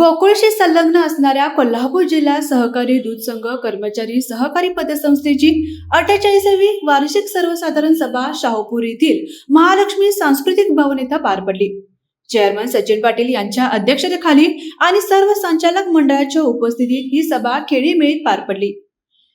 गोकुळशी संलग्न असणाऱ्या कोल्हापूर जिल्हा सहकारी दूध संघ कर्मचारी सहकारी पतसंस्थेची अठ्ठेचाळीसावी वार्षिक सर्वसाधारण सभा शाहूपूर येथील महालक्ष्मी सांस्कृतिक भवन इथं पार पडली. चेअरमन सचिन पाटील यांच्या अध्यक्षतेखाली आणि सर्व संचालक मंडळाच्या उपस्थितीत ही सभा खेळीमेळीत पार पडली.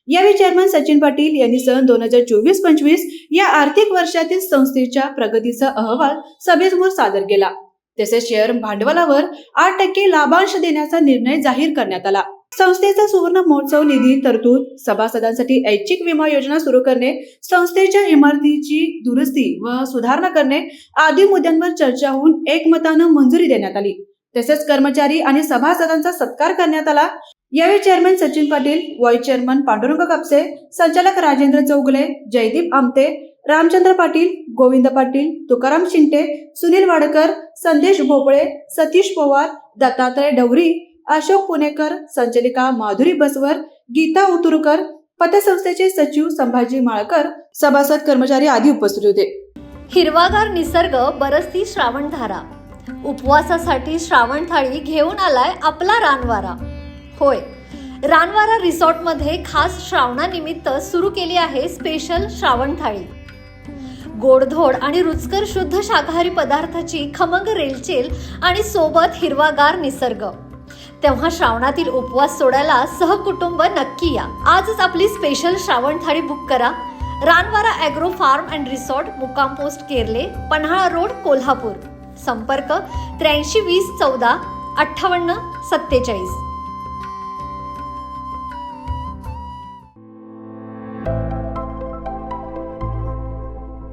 यावेळी चेअरमन सचिन पाटील यांनी सन दोन हजार चोवीस पंचवीस या आर्थिक वर्षातील संस्थेच्या प्रगतीचा अहवाल सभेसमोर सादर केला. तसेच शेअर भांडवलावर आठ टक्के लाभांश देण्याचा निर्णय जाहीर करण्यात आला संस्थेचा सुवर्ण महोत्सव निधी तरतूद सभासदांसाठी ऐच्छिक विमा योजना सुरू करणे संस्थेच्या इमारतीची दुरुस्ती व सुधारणा करणे आदी मुद्द्यांवर चर्चा होऊन एकमतानं मंजुरी देण्यात आली तसेच कर्मचारी आणि सभासदांचा सत्कार करण्यात आला यावेळी chairman Sachin Patil vice chairman Pandurang Kapse संचालक राजेंद्र चौगले जयदीप आमते रामचंद्र पाटील गोविंद पाटील तुकाराम शिंटे सुनील वाडकर संदेश भोपळे सतीश पवार दत्तात्रय डवरी अशोक पुणेकर संचालिका माधुरी बसवर गीता उतुरकर पतसंस्थेचे सचिव संभाजी माळकर सभासद कर्मचारी आदी उपस्थित होते. हिरवागार निसर्ग बरसती श्रावणधारा. उपवासासाठी श्रावण थाळी घेऊन आलाय आपला रानवारा. होय. रानवारा रिसॉर्टमध्ये खास श्रावणानिमित्त सुरू केली आहे स्पेशल श्रावण थाळी. गोडधोड आणि रुचकर शुद्ध शाकाहारी पदार्थाची खमंग रेलचेल आणि सोबत हिरवागार निसर्ग. तेव्हा श्रावणातील उपवास सोडायला सहकुटुंब नक्की या. आजच आपली स्पेशल श्रावण थाळी बुक करा. Ranwara agro farm and resort मुक्काम पोस्ट केरले पन्हाळा रोड कोल्हापूर. संपर्क त्र्याऐंशी वीस चौदा अठ्ठावन्न सत्तेचाळीस. you